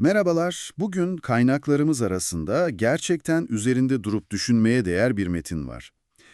Merhabalar, bugün kaynaklarımız arasında gerçekten üzerinde durup düşünmeye değer bir metin var.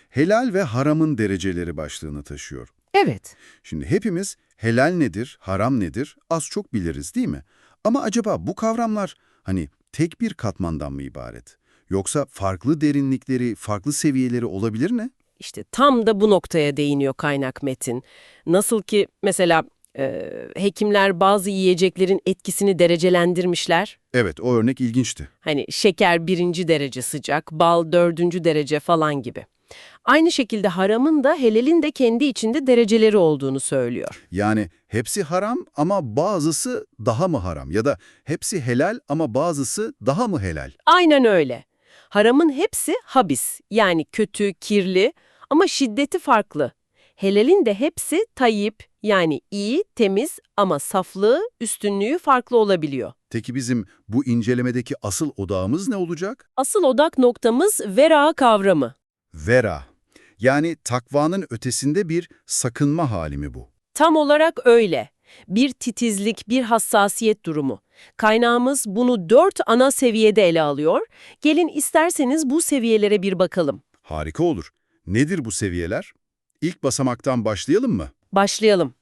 Helal ve haramın dereceleri başlığını taşıyor. Evet. Şimdi hepimiz helal nedir, haram nedir az çok biliriz değil mi? Ama acaba bu kavramlar hani tek bir katmandan mı ibaret? Yoksa farklı derinlikleri, farklı seviyeleri olabilir ne? İşte tam da bu noktaya değiniyor kaynak metin. Nasıl ki mesela e, hekimler bazı yiyeceklerin etkisini derecelendirmişler. Evet, o örnek ilginçti. Hani şeker birinci derece sıcak, bal dördüncü derece falan gibi. Aynı şekilde haramın da helalin de kendi içinde dereceleri olduğunu söylüyor. Yani hepsi haram ama bazısı daha mı haram? Ya da hepsi helal ama bazısı daha mı helal? Aynen öyle. Haramın hepsi habis yani kötü, kirli ama şiddeti farklı. Helalin de hepsi tayyip yani iyi, temiz ama saflığı, üstünlüğü farklı olabiliyor. Peki bizim bu incelemedeki asıl odağımız ne olacak? Asıl odak noktamız vera kavramı. Vera. Yani takvanın ötesinde bir sakınma hali mi bu? Tam olarak öyle. Bir titizlik, bir hassasiyet durumu. Kaynağımız bunu dört ana seviyede ele alıyor. Gelin isterseniz bu seviyelere bir bakalım. Harika olur. Nedir bu seviyeler? İlk basamaktan başlayalım mı? Başlayalım.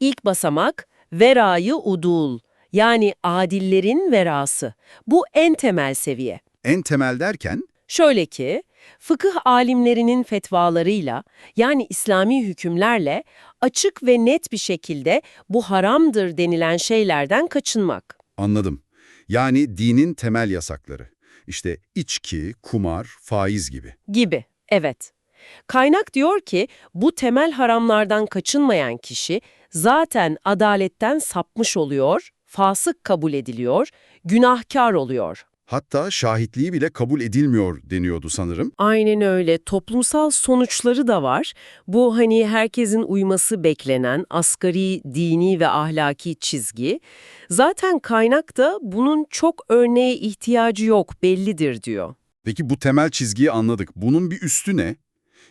İlk basamak verayı udul yani adillerin verası. Bu en temel seviye. En temel derken, Şöyle ki, fıkıh alimlerinin fetvalarıyla yani İslami hükümlerle açık ve net bir şekilde bu haramdır denilen şeylerden kaçınmak. anladım. Yani dinin temel yasakları. İşte içki, kumar, faiz gibi. Gibi, evet. Kaynak diyor ki bu temel haramlardan kaçınmayan kişi zaten adaletten sapmış oluyor, fasık kabul ediliyor, günahkar oluyor. Hatta şahitliği bile kabul edilmiyor deniyordu sanırım. Aynen öyle. Toplumsal sonuçları da var. Bu hani herkesin uyması beklenen asgari dini ve ahlaki çizgi. Zaten kaynak da bunun çok örneğe ihtiyacı yok bellidir diyor. Peki bu temel çizgiyi anladık. Bunun bir üstü ne?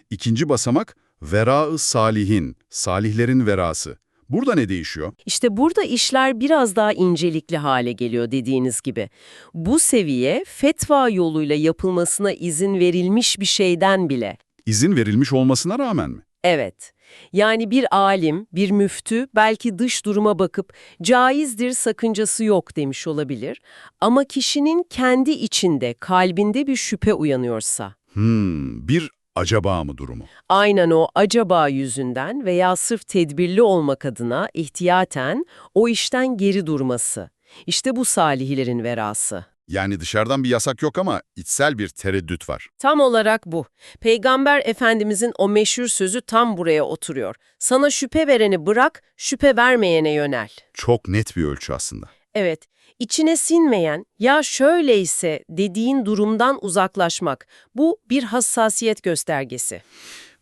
İkinci basamak, vera-ı salihin, salihlerin verası. Burada ne değişiyor? İşte burada işler biraz daha incelikli hale geliyor dediğiniz gibi. Bu seviye fetva yoluyla yapılmasına izin verilmiş bir şeyden bile. İzin verilmiş olmasına rağmen mi? Evet. Yani bir alim, bir müftü belki dış duruma bakıp caizdir, sakıncası yok demiş olabilir. Ama kişinin kendi içinde, kalbinde bir şüphe uyanıyorsa, Hmm, bir acaba mı durumu? aynen o acaba yüzünden veya sırf tedbirli olmak adına ihtiyaten o işten geri durması. İşte bu salihlerin verası. Yani dışarıdan bir yasak yok ama içsel bir tereddüt var. Tam olarak bu. Peygamber Efendimizin o meşhur sözü tam buraya oturuyor. Sana şüphe vereni bırak, şüphe vermeyene yönel. Çok net bir ölçü aslında. Evet, içine sinmeyen, ya şöyleyse dediğin durumdan uzaklaşmak. Bu bir hassasiyet göstergesi.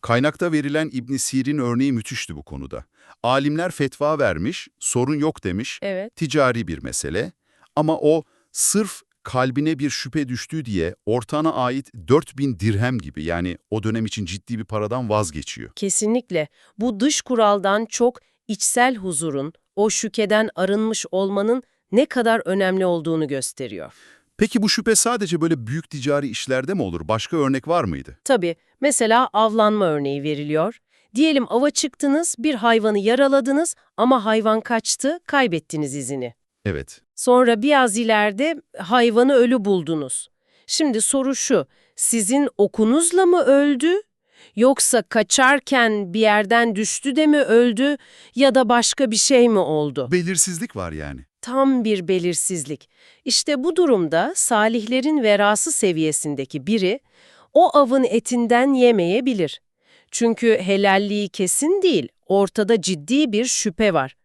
Kaynakta verilen İbn Sirin örneği müthişti bu konuda. Alimler fetva vermiş, sorun yok demiş, Evet. ticari bir mesele. Ama o sırf kalbine bir şüphe düştüğü diye ortağına ait 4000 dirhem gibi yani o dönem için ciddi bir paradan vazgeçiyor. Kesinlikle. Bu dış kuraldan çok içsel huzurun, o şükeden arınmış olmanın ne kadar önemli olduğunu gösteriyor. Peki bu şüphe sadece böyle büyük ticari işlerde mi olur? Başka örnek var mıydı? Tabii, mesela avlanma örneği veriliyor. Diyelim ava çıktınız, bir hayvanı yaraladınız ama hayvan kaçtı, kaybettiniz izini. Evet. Sonra biraz ileride hayvanı ölü buldunuz. Şimdi soru şu, sizin okunuzla mı öldü? Yoksa kaçarken bir yerden düştü de mi öldü ya da başka bir şey mi oldu? Belirsizlik var yani. Tam bir belirsizlik. İşte bu durumda salihlerin verası seviyesindeki biri o avın etinden yemeyebilir. Çünkü helalliği kesin değil, ortada ciddi bir şüphe var.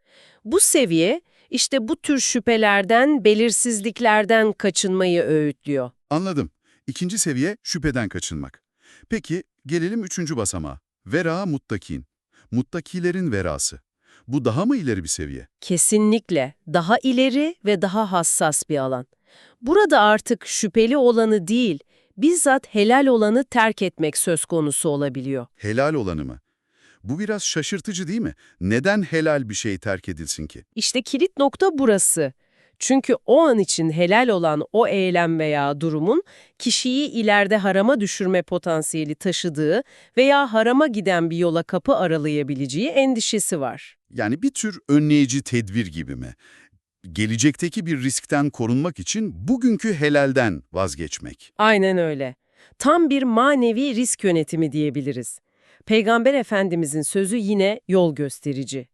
Bu seviye işte bu tür şüphelerden, belirsizliklerden kaçınmayı öğütlüyor. Anladım. İkinci seviye şüpheden kaçınmak. Peki gelelim üçüncü basamağa. Vera muttakin. Muttakilerin verası. Bu daha mı ileri bir seviye? Kesinlikle daha ileri ve daha hassas bir alan. Burada artık şüpheli olanı değil, bizzat helal olanı terk etmek söz konusu olabiliyor. Helal olanı mı? Bu biraz şaşırtıcı değil mi? Neden helal bir şey terk edilsin ki? İşte kilit nokta burası. Çünkü o an için helal olan o eylem veya durumun kişiyi ileride harama düşürme potansiyeli taşıdığı veya harama giden bir yola kapı aralayabileceği endişesi var. Yani bir tür önleyici tedbir gibi mi? Gelecekteki bir riskten korunmak için bugünkü helalden vazgeçmek. Aynen öyle. Tam bir manevi risk yönetimi diyebiliriz. Peygamber Efendimizin sözü yine yol gösterici.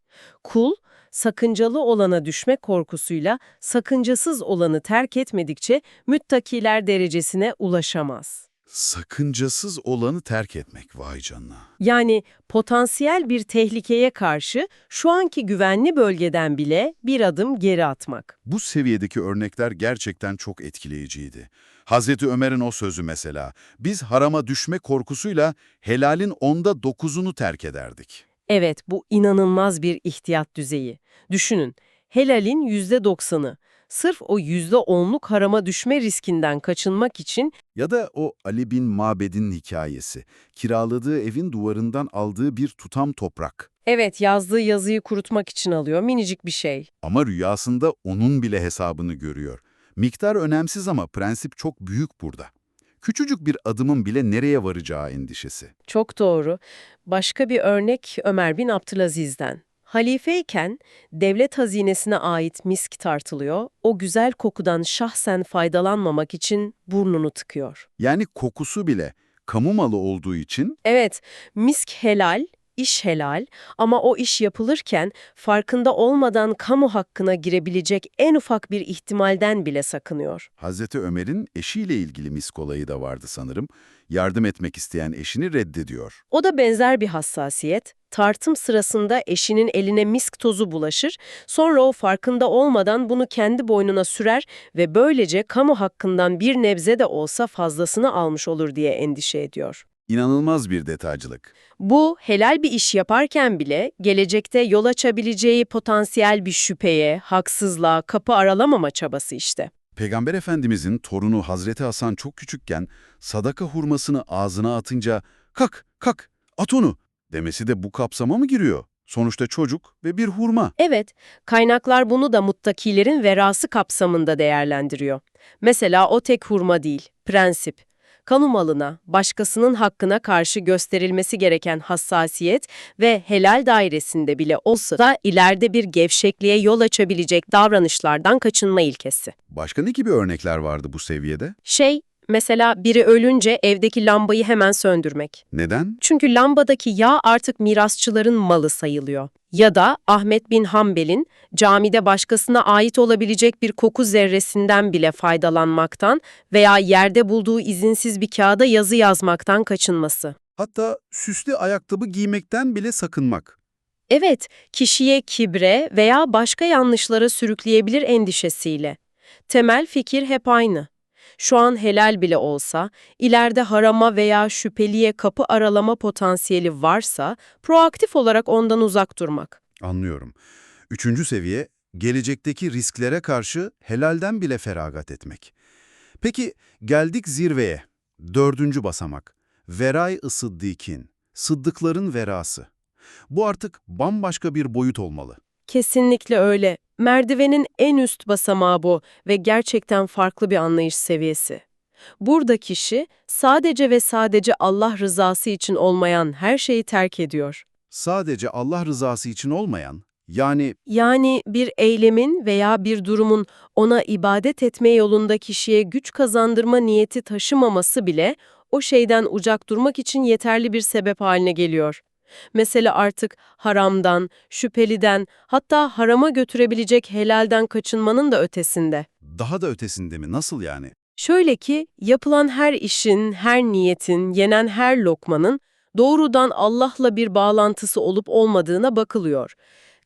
Kul, sakıncalı olana düşme korkusuyla sakıncasız olanı terk etmedikçe müttakiler derecesine ulaşamaz. Sakıncasız olanı terk etmek vay canına. Yani potansiyel bir tehlikeye karşı şu anki güvenli bölgeden bile bir adım geri atmak. Bu seviyedeki örnekler gerçekten çok etkileyiciydi. Hazreti Ömer'in o sözü mesela, biz harama düşme korkusuyla helalin onda dokuzunu terk ederdik. Evet, bu inanılmaz bir ihtiyat düzeyi. Düşünün, helalin %90'ı. Sırf o %10'luk harama düşme riskinden kaçınmak için Ya da o Ali bin Mabed'in hikayesi, kiraladığı evin duvarından aldığı bir tutam toprak. evet yazdığı yazıyı kurutmak için alıyor minicik bir şey. Ama rüyasında onun bile hesabını görüyor. Miktar önemsiz ama prensip çok büyük burada. Küçücük bir adımın bile nereye varacağı endişesi. Çok doğru. Başka bir örnek Ömer bin Abdülaziz'den. Halifeyken devlet hazinesine ait misk tartılıyor, o güzel kokudan şahsen faydalanmamak için burnunu tıkıyor. Yani kokusu bile kamu malı olduğu için Evet, misk helal, iş helal ama o iş yapılırken farkında olmadan kamu hakkına girebilecek en ufak bir ihtimalden bile sakınıyor. Hazreti Ömer'in eşiyle ilgili misk olayı da vardı sanırım. Yardım etmek isteyen eşini reddediyor. O da benzer bir hassasiyet. Tartım sırasında eşinin eline misk tozu bulaşır, sonra o farkında olmadan bunu kendi boynuna sürer ve böylece kamu hakkından bir nebze de olsa fazlasını almış olur diye endişe ediyor. İnanılmaz bir detaycılık. Bu, helal bir iş yaparken bile gelecekte yol açabileceği potansiyel bir şüpheye, haksızlığa kapı aralamama çabası işte. Peygamber Efendimizin torunu Hazreti Hasan çok küçükken sadaka hurmasını ağzına atınca "Kalk, kalk, at onu." demesi de bu kapsama mı giriyor? Sonuçta çocuk ve bir hurma. Evet, kaynaklar bunu da muttakilerin verası kapsamında değerlendiriyor. Mesela o tek hurma değil, prensip. Kamu malına, başkasının hakkına karşı gösterilmesi gereken hassasiyet ve helal dairesinde bile olsa da ileride bir gevşekliğe yol açabilecek davranışlardan kaçınma ilkesi. Başka ne gibi örnekler vardı bu seviyede? Şey, mesela biri ölünce evdeki lambayı hemen söndürmek. Neden? Çünkü lambadaki yağ artık mirasçıların malı sayılıyor. Ya da Ahmet bin Hanbel'in camide başkasına ait olabilecek bir koku zerresinden bile faydalanmaktan veya yerde bulduğu izinsiz bir kağıda yazı yazmaktan kaçınması. Hatta süslü ayakkabı giymekten bile sakınmak. Evet, kişiye kibre veya başka yanlışlara sürükleyebilir endişesiyle. Temel fikir hep aynı. Şu an helal bile olsa, ileride harama veya şüpheliye kapı aralama potansiyeli varsa, proaktif olarak ondan uzak durmak. Anlıyorum. Üçüncü seviye, gelecekteki risklere karşı helalden bile feragat etmek. Peki geldik zirveye. Dördüncü basamak. Veray-ı. Sıddıkların verası. Bu artık bambaşka bir boyut olmalı. Kesinlikle öyle. Merdivenin en üst basamağı bu ve gerçekten farklı bir anlayış seviyesi. Burada kişi sadece ve sadece Allah rızası için olmayan her şeyi terk ediyor. Sadece Allah rızası için olmayan, yani Yani bir eylemin veya bir durumun ona ibadet etme yolunda kişiye güç kazandırma niyeti taşımaması bile o şeyden uzak durmak için yeterli bir sebep haline geliyor. Mesele artık haramdan, şüpheliden, hatta harama götürebilecek helalden kaçınmanın da ötesinde. daha da ötesinde mi? Nasıl yani? Şöyle ki, yapılan her işin, her niyetin, yenen her lokmanın doğrudan Allah'la bir bağlantısı olup olmadığına bakılıyor.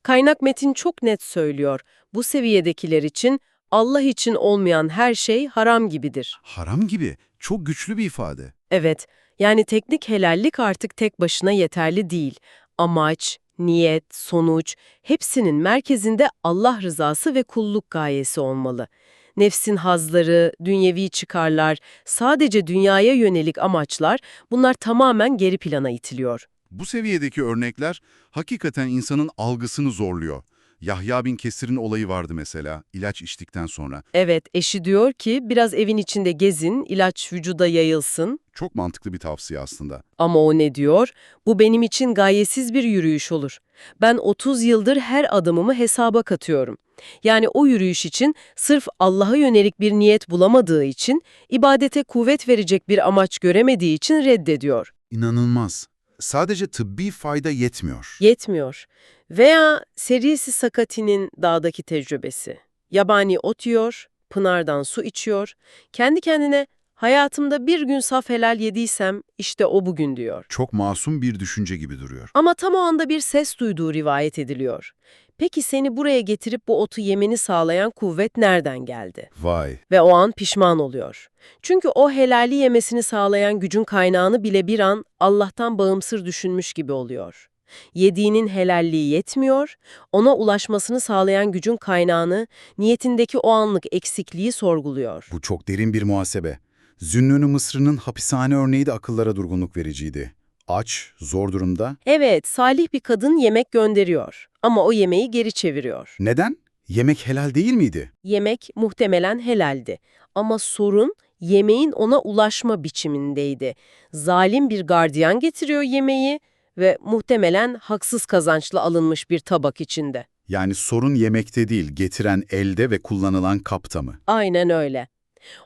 Kaynak metin çok net söylüyor. Bu seviyedekiler için Allah için olmayan her şey haram gibidir. Haram gibi. Çok güçlü bir ifade. Evet, yani teknik helallik artık tek başına yeterli değil. Amaç, niyet, sonuç hepsinin merkezinde Allah rızası ve kulluk gayesi olmalı. Nefsin hazları, dünyevi çıkarlar, sadece dünyaya yönelik amaçlar bunlar tamamen geri plana itiliyor. Bu seviyedeki örnekler hakikaten insanın algısını zorluyor. Yahya bin Kesir'in olayı vardı mesela, ilaç içtikten sonra. Evet, eşi diyor ki biraz evin içinde gezin, ilaç vücuda yayılsın. Çok mantıklı bir tavsiye aslında. Ama o ne diyor? Bu benim için gayesiz bir yürüyüş olur. Ben 30 yıldır her adımımı hesaba katıyorum. Yani o yürüyüş için sırf Allah'a yönelik bir niyet bulamadığı için, ibadete kuvvet verecek bir amaç göremediği için reddediyor. İnanılmaz. Sadece tıbbi fayda yetmiyor. Yetmiyor. Veya Serisi Sakati'nin dağdaki tecrübesi. Yabani ot yiyor, pınardan su içiyor. Kendi kendine hayatımda bir gün saf helal yediysem işte o bugün diyor. Çok masum bir düşünce gibi duruyor. Ama tam o anda bir ses duyduğu rivayet ediliyor. Peki seni buraya getirip bu otu yemeni sağlayan kuvvet nereden geldi? Vay. Ve o an pişman oluyor. Çünkü o helali yemesini sağlayan gücün kaynağını bile bir an Allah'tan bağımsız düşünmüş gibi oluyor. Yediğinin helalliği yetmiyor, ona ulaşmasını sağlayan gücün kaynağını, niyetindeki o anlık eksikliği sorguluyor. Bu çok derin bir muhasebe. Zünnün Mısır'ın hapishane örneği de akıllara durgunluk vericiydi. Aç, zor durumda. Evet, salih bir kadın yemek gönderiyor ama o yemeği geri çeviriyor. Neden? Yemek helal değil miydi? Yemek muhtemelen helaldi ama sorun yemeğin ona ulaşma biçimindeydi. Zalim bir gardiyan getiriyor yemeği ve muhtemelen haksız kazançla alınmış bir tabak içinde. Yani sorun yemekte değil, getiren elde ve kullanılan kapta mı? Aynen öyle.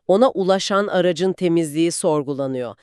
Ona ulaşan aracın temizliği sorgulanıyor.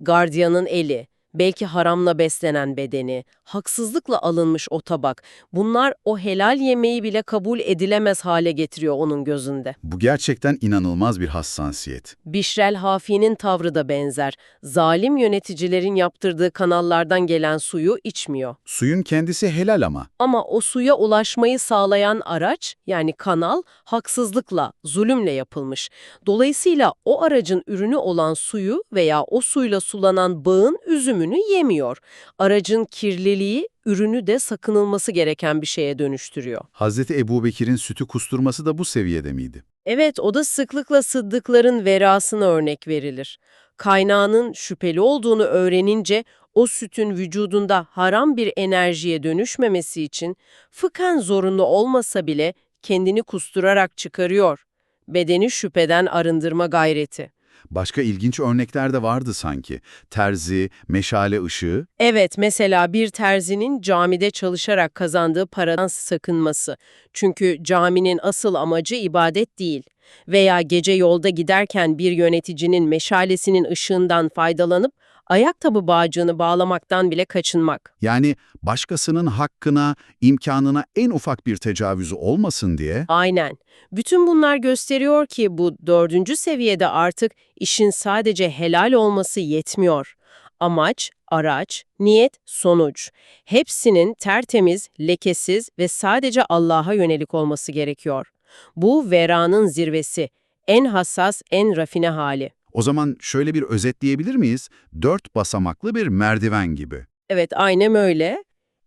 Gardiyanın eli, belki haramla beslenen bedeni, haksızlıkla alınmış o tabak. Bunlar o helal yemeği bile kabul edilemez hale getiriyor onun gözünde. Bu gerçekten inanılmaz bir hassasiyet. Bişrel Hafi'nin tavrı da benzer. Zalim yöneticilerin yaptırdığı kanallardan gelen suyu içmiyor. Suyun kendisi helal ama. Ama o suya ulaşmayı sağlayan araç, yani kanal, haksızlıkla, zulümle yapılmış. Dolayısıyla o aracın ürünü olan suyu veya o suyla sulanan bağın üzümünü yemiyor. Aracın kirliliği, ürünü de sakınılması gereken bir şeye dönüştürüyor. Hazreti Ebubekir'in sütü kusturması da bu seviyede miydi? Evet, o da sıklıkla sıddıkların verasına örnek verilir. Kaynağının şüpheli olduğunu öğrenince o sütün vücudunda haram bir enerjiye dönüşmemesi için fıkhen zorunlu olmasa bile kendini kusturarak çıkarıyor. Bedeni şüpheden arındırma gayreti. Başka ilginç örnekler de vardı sanki. Terzi, meşale ışığı. Evet, mesela bir terzinin camide çalışarak kazandığı paradan sakınması. Çünkü caminin asıl amacı ibadet değil. Veya gece yolda giderken bir yöneticinin meşalesinin ışığından faydalanıp ayakkabı bağcığını bağlamaktan bile kaçınmak. Yani başkasının hakkına, imkanına en ufak bir tecavüzü olmasın diye Aynen. Bütün bunlar gösteriyor ki bu dördüncü seviyede artık işin sadece helal olması yetmiyor. Amaç, araç, niyet, sonuç. Hepsinin tertemiz, lekesiz ve sadece Allah'a yönelik olması gerekiyor. Bu veranın zirvesi, en hassas, en rafine hali. O zaman şöyle bir özetleyebilir miyiz? Dört basamaklı bir merdiven gibi. Evet, aynen öyle.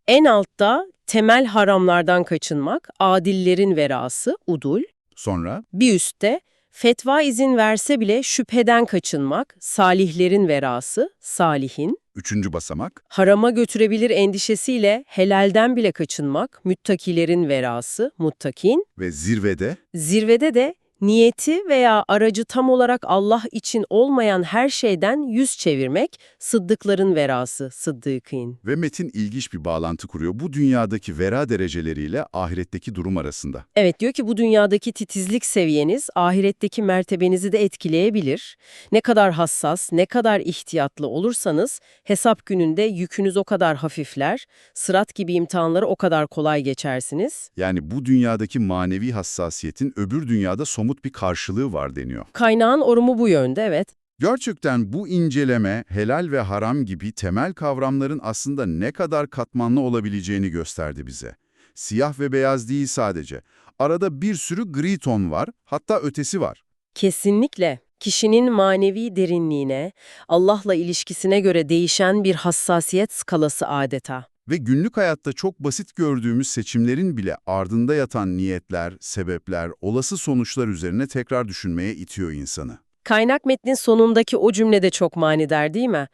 En altta temel haramlardan kaçınmak, adillerin verası, udul. Sonra Bir üstte fetva izin verse bile şüpheden kaçınmak, salihlerin verası, salihin. üçüncü basamak. Harama götürebilir endişesiyle helalden bile kaçınmak, müttakilerin verası, muttakin. Ve zirvede Zirvede de niyeti veya aracı tam olarak Allah için olmayan her şeyden yüz çevirmek, sıddıkların verası, sıddıkîn. ve metin ilginç bir bağlantı kuruyor. Bu dünyadaki vera dereceleriyle ahiretteki durum arasında. Evet diyor ki bu dünyadaki titizlik seviyeniz ahiretteki mertebenizi de etkileyebilir. Ne kadar hassas, ne kadar ihtiyatlı olursanız hesap gününde yükünüz o kadar hafifler, sırat gibi imtihanları o kadar kolay geçersiniz. Yani bu dünyadaki manevi hassasiyetin öbür dünyada somut bir karşılığı var deniyor. Kaynağın orumu bu yönde evet. Gerçekten bu inceleme helal ve haram gibi temel kavramların aslında ne kadar katmanlı olabileceğini gösterdi bize. Siyah ve beyaz değil sadece. Arada bir sürü gri ton var, hatta ötesi var. Kesinlikle. Kişinin manevi derinliğine, Allah'la ilişkisine göre değişen bir hassasiyet skalası adeta. Ve günlük hayatta çok basit gördüğümüz seçimlerin bile ardında yatan niyetler, sebepler, olası sonuçlar üzerine tekrar düşünmeye itiyor insanı. Kaynak metnin sonundaki o cümle de çok manidar değil mi?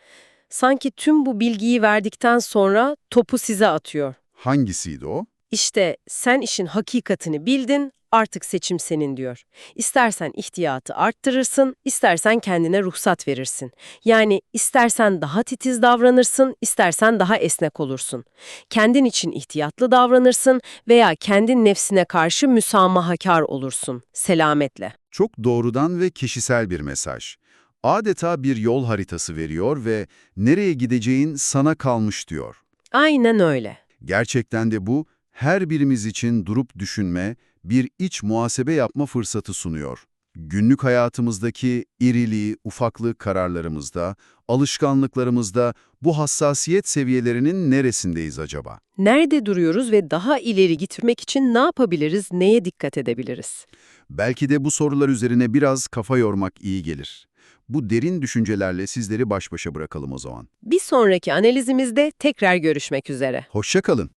Sanki tüm bu bilgiyi verdikten sonra topu size atıyor. Hangisiydi o? İşte sen işin hakikatini bildin, artık seçim senin diyor. İstersen ihtiyatı arttırırsın, istersen kendine ruhsat verirsin. Yani istersen daha titiz davranırsın, istersen daha esnek olursun. Kendin için ihtiyatlı davranırsın veya kendin nefsine karşı müsamahakar olursun. Selametle. Çok doğrudan ve kişisel bir mesaj. Adeta bir yol haritası veriyor ve nereye gideceğin sana kalmış diyor. Aynen öyle. Gerçekten de bu her birimiz için durup düşünme, bir iç muhasebe yapma fırsatı sunuyor. Günlük hayatımızdaki irili, ufaklı kararlarımızda, alışkanlıklarımızda bu hassasiyet seviyelerinin neresindeyiz acaba? Nerede duruyoruz ve daha ileri gitmek için ne yapabiliriz, neye dikkat edebiliriz? Belki de bu sorular üzerine biraz kafa yormak iyi gelir. Bu derin düşüncelerle sizleri baş başa bırakalım o zaman. Bir sonraki analizimizde tekrar görüşmek üzere. Hoşça kalın.